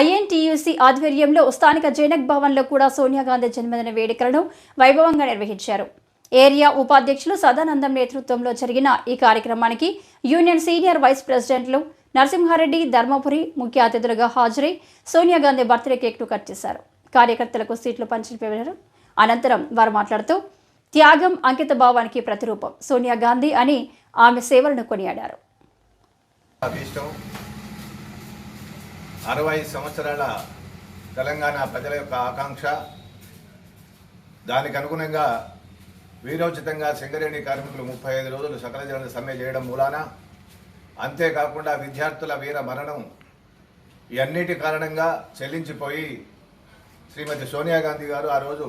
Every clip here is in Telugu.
ఐఎన్టీయూసీ ఆధ్వర్యంలో స్థానిక జైనక్ భవన్లో కూడా సోనియా గాంధీ జన్మదిన వేడుకలను వైభవంగా నిర్వహించారు. ఏరియా ఉపాధ్యక్షులు సదానందం నేతృత్వంలో జరిగిన ఈ కార్యక్రమానికి యూనియన్ సీనియర్ వైస్ ప్రెసిడెంట్లు నరసింహారెడ్డి ధర్మపురి ముఖ్య అతిథులుగా హాజరై సోనియా గాంధీ బర్త్డే కేక్ను కట్ చేశారు. కార్యకర్తలకు సీట్లు పంచిపెట్టారు. అనంతరం వారు మాట్లాడుతూ త్యాగం అంకిత భావానికి ప్రతిరూపం. సోనియా గాంధీ అని ఆమె సేవలను కొనియాడారు. అరవై సంవత్సరాల తెలంగాణ ప్రజల యొక్క ఆకాంక్ష. దానికి అనుగుణంగా వీరోచితంగా సింగరేణి కార్మికులు ముప్పై ఐదు రోజులు సకల జన సమ్మె చేయడం మూలాన. అంతేకాకుండా విద్యార్థుల వీర మరణం ఇవన్నిటి కారణంగా చెల్లించిపోయి శ్రీమతి సోనియా గాంధీ గారు ఆ రోజు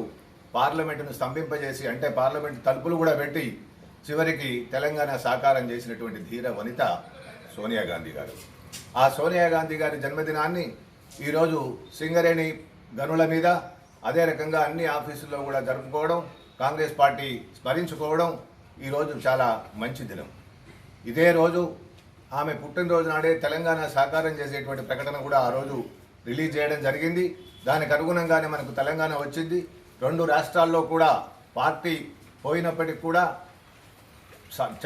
పార్లమెంటును స్తంభింపజేసి అంటే పార్లమెంట్ తలుపులు కూడా పెట్టి చివరికి తెలంగాణ సాకారం చేసినటువంటి ధీర వనిత సోనియా గాంధీ గారు. ఆ సోనియా గాంధీ గారి జన్మదినాన్ని ఈరోజు సింగరేణి గనుల మీద అదే రకంగా అన్ని ఆఫీసుల్లో కూడా జరుపుకోవడం కాంగ్రెస్ పార్టీ స్మరించుకోవడం ఈరోజు చాలా మంచి దినం. ఇదే రోజు ఆమె పుట్టినరోజు నాడే తెలంగాణ సాకారం చేసేటువంటి ప్రకటన కూడా ఆ రోజు రిలీజ్ చేయడం జరిగింది. దానికి అనుగుణంగానే మనకు తెలంగాణ వచ్చింది. రెండు రాష్ట్రాల్లో కూడా పార్టీ పోయినప్పటికీ కూడా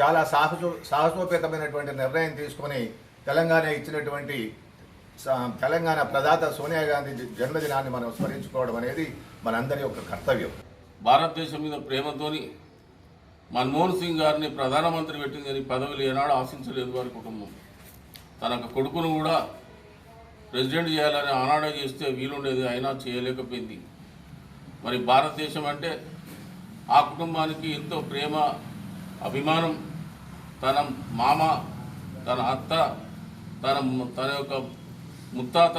చాలా సాహసో సాహసోపేతమైనటువంటి నిర్ణయం తీసుకొని తెలంగాణ ఇచ్చినటువంటి తెలంగాణ ప్రదాత సోనియా గాంధీ జన్మదినాన్ని మనం స్మరించుకోవడం అనేది మనందరి యొక్క కర్తవ్యం. భారతదేశం మీద ప్రేమతోని మన్మోహన్ సింగ్ గారిని ప్రధానమంత్రి పెట్టిందని పదవులు ఏనాడు ఆశించలేదు వారి కుటుంబం. తన యొక్క కొడుకును కూడా ప్రెసిడెంట్ చేయాలని ఆనాడే చేస్తే వీలుండేది అయినా చేయలేకపోయింది. మరి భారతదేశం అంటే ఆ కుటుంబానికి ఎంతో ప్రేమ అభిమానం తన మామ తన అత్త తన తన యొక్క ముత్తాత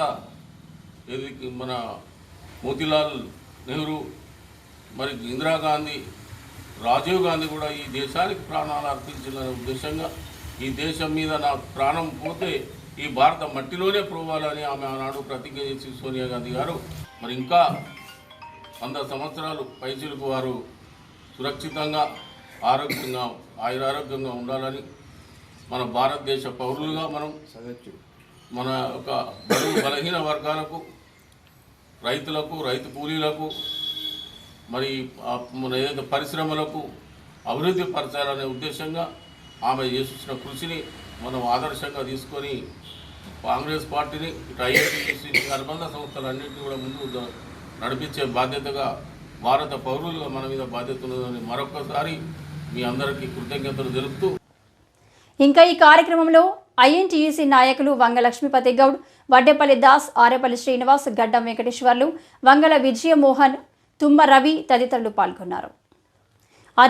ఇది మన మోతీలాల్ నెహ్రూ మరి ఇందిరాగాంధీ రాజీవ్ గాంధీ కూడా ఈ దేశానికి ప్రాణాలు అర్పించాలనే ఉద్దేశంగా ఈ దేశం మీద నా ప్రాణం పోతే ఈ భారత మట్టిలోనే పోవాలని ఆమె ఆనాడు ప్రతిజ్ఞ చేసి సోనియా గాంధీ గారు. మరి ఇంకా వంద సంవత్సరాలు పైసలకు వారు సురక్షితంగా ఆరోగ్యంగా ఆయురారోగ్యంగా ఉండాలని మన భారతదేశ పౌరులుగా మనం మన యొక్క బడుగు బలహీన వర్గాలకు రైతులకు రైతు కూలీలకు మరి మన ఏదైతే పరిశ్రమలకు అభివృద్ధి పరచాలనే ఉద్దేశంగా ఆమె చేసిన కృషిని మనం ఆదర్శంగా తీసుకొని కాంగ్రెస్ పార్టీని ఇటు ఐఐటి అనుబంధ సంస్థలన్నింటినీ కూడా ముందు నడిపించే బాధ్యతగా భారత పౌరులుగా మన మీద బాధ్యత ఉన్నదని మరొకసారి మీ అందరికీ కృతజ్ఞతలు తెలుపుతూ ఇంకా ఈ కార్యక్రమంలో ఐఎన్టీయూసీ నాయకులు వంగ లక్ష్మీపతి గౌడ్ వడ్డేపల్లి దాస్ ఆరేపల్లి శ్రీనివాస్ గడ్డం వెంకటేశ్వర్లు వంగల విజయమోహన్ తుమ్మ రవి తదితరులు పాల్గొన్నారు.